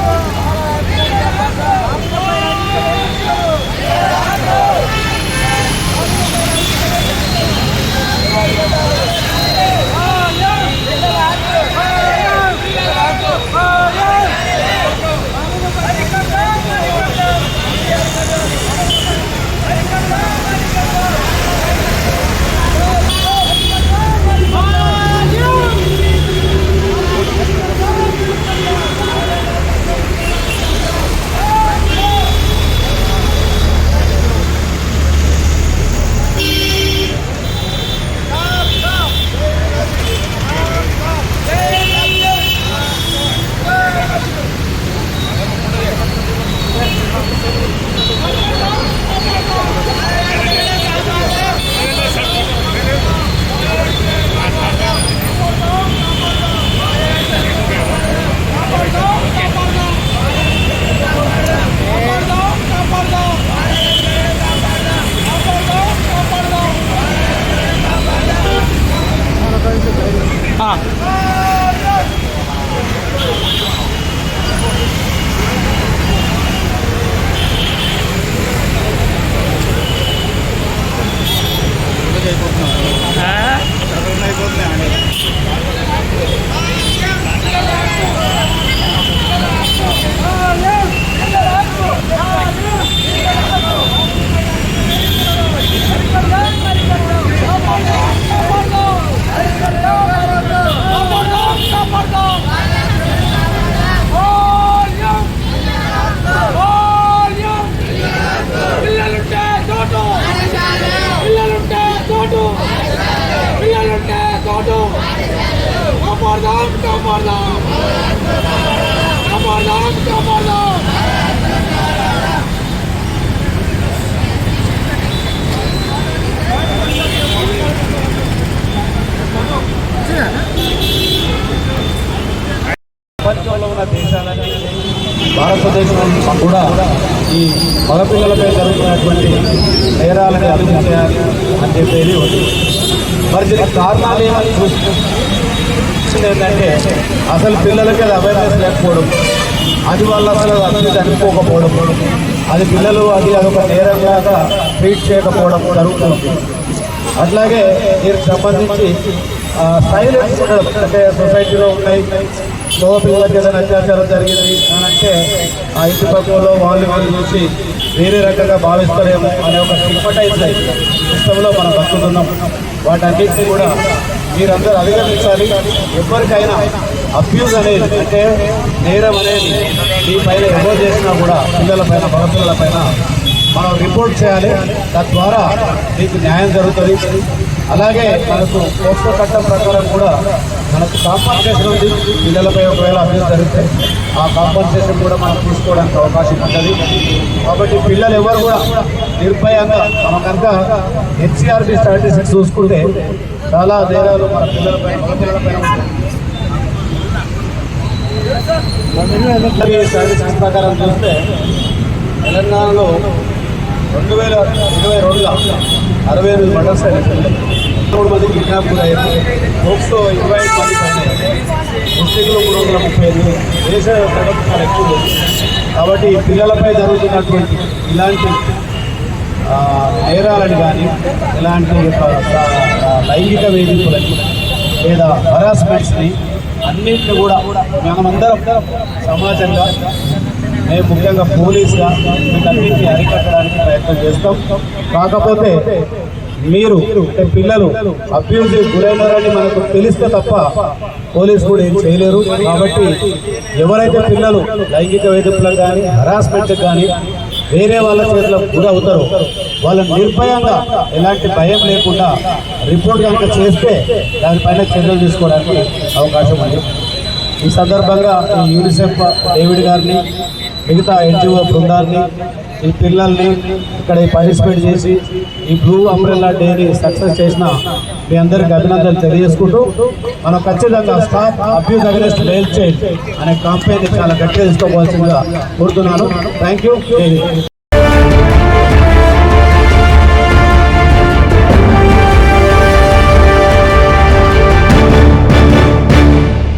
Bravo! 啊。కాపాడదాం కాపాడదాం ప్రపంచంలో ఉన్న దేశాలని భారతదేశం కూడా ఈ మగపిల్లలపై జరుగుతున్నటువంటి నేరాలని అభివృద్ధి చేయాలి అని చెప్పేది ఉంది. మరి దీనికి కారణాలు ఏమని చూస్తుంది ఏంటంటే అసలు పిల్లలకి అది అవేర్నెస్ లేకపోవడం. అది వల్ల అసలు అది చనిపోకపోవడం అది పిల్లలు అది అదొక నేరంగా ట్రీట్ చేయకపోవడం జరుగుతుంది. అట్లాగే దీనికి సంబంధించి సైలెన్స్ అంటే సొసైటీలో ఉన్నాయి. మగ పిల్లలకి ఏదైనా అత్యాచారం జరిగింది అని అంటే ఆ ఇంటి పక్కలో వాళ్ళు వాళ్ళు చూసి వేరే రకంగా భావిస్తారేమో అనే ఒక సిగ్మటైజ్ సిస్టంలో మనం బతుకుతున్నాం. వాటన్నిటిని కూడా మీరందరూ అధిగమించాలి. ఎవరికైనా అబ్యూజ్ అనేది అంటే నేరం అనేది మీ పైన ఎవరు చేసినా కూడా పిల్లల పైన మగపిల్లల పైన మనం రిపోర్ట్ చేయాలి. తద్వారా మీకు న్యాయం జరుగుతుంది. అలాగే మనకు పోస్టో చట్టం ప్రకారం కూడా మనకు కాంపన్సేషన్ ఉంది. పిల్లలపై ఒకవేళ అభివృద్ధి జరిగితే ఆ కాంపన్సేషన్ కూడా మనం తీసుకోవడానికి అవకాశం ఉంటుంది. కాబట్టి పిల్లలు ఎవరు కూడా నిర్భయంగా మనం కనుక హెచ్సిఆర్బి స్టాటిస్టిక్స్ చూసుకుంటే చాలా నేరాలు మన పిల్లలపై స్టాటిస్టిక్స్ ప్రకారం చూస్తే తెలంగాణలో రెండు వేల ఇరవై రెండులో అరవై ఎనిమిది మర్డర్స్ అయినాయి మూడు మంది కిడ్నాప్ కూడా అయ్యారు పోక్సో ఇరవై ఐదు మంది పైన ముస్లింలు మూడు వందల ముప్పై ఎనిమిది దేశ సగటు ఎక్కువ కాబట్టి పిల్లలపై జరుగుతున్నటువంటి ఇలాంటి నేరాలని కానీ ఇలాంటి లైంగిక వేధింపులని లేదా హరాస్మెంట్స్ని అన్నింటిని కూడా మనమందరం సమాజంగా మేము ముఖ్యంగా పోలీసుగా వీటన్నింటినీ అరికట్టడానికి ప్రయత్నం చేస్తాం. కాకపోతే మీరు అంటే పిల్లలు అబ్యూజ్ గురైనారని మనకు తెలిస్తే తప్ప పోలీసు కూడా ఏం చేయలేరు. కాబట్టి ఎవరైతే పిల్లలు లైంగిక వేధింపులకు కానీ హరాస్మెంట్కి కానీ వేరే వాళ్ళ చేతిలో గురి అవుతారు. వాళ్ళని నిర్భయంగా ఎలాంటి భయం లేకుండా రిపోర్ట్ కనుక చేస్తే దానిపైన చర్యలు తీసుకోవడానికి అవకాశం ఉంది. ఈ సందర్భంగా యూనిసెఫ్ డేవిడ్ గారిని మిగతా ఎన్జిఓ బృందాన్ని ఈ పిల్లల్ని ఇక్కడ పార్టిసిపేట్ చేసి ఈ బ్లూ అంబ్రెల్లా డేని సక్సెస్ చేసిన మీ అందరికి అభినందనలు తెలియజేసుకుంటూ మనం ఖచ్చితంగా stop abuse against male child అనే కాంపెయిన్ చాలా గట్టిగా తీసుకోవాల్సిందిగా కోరుతున్నాను. Thank you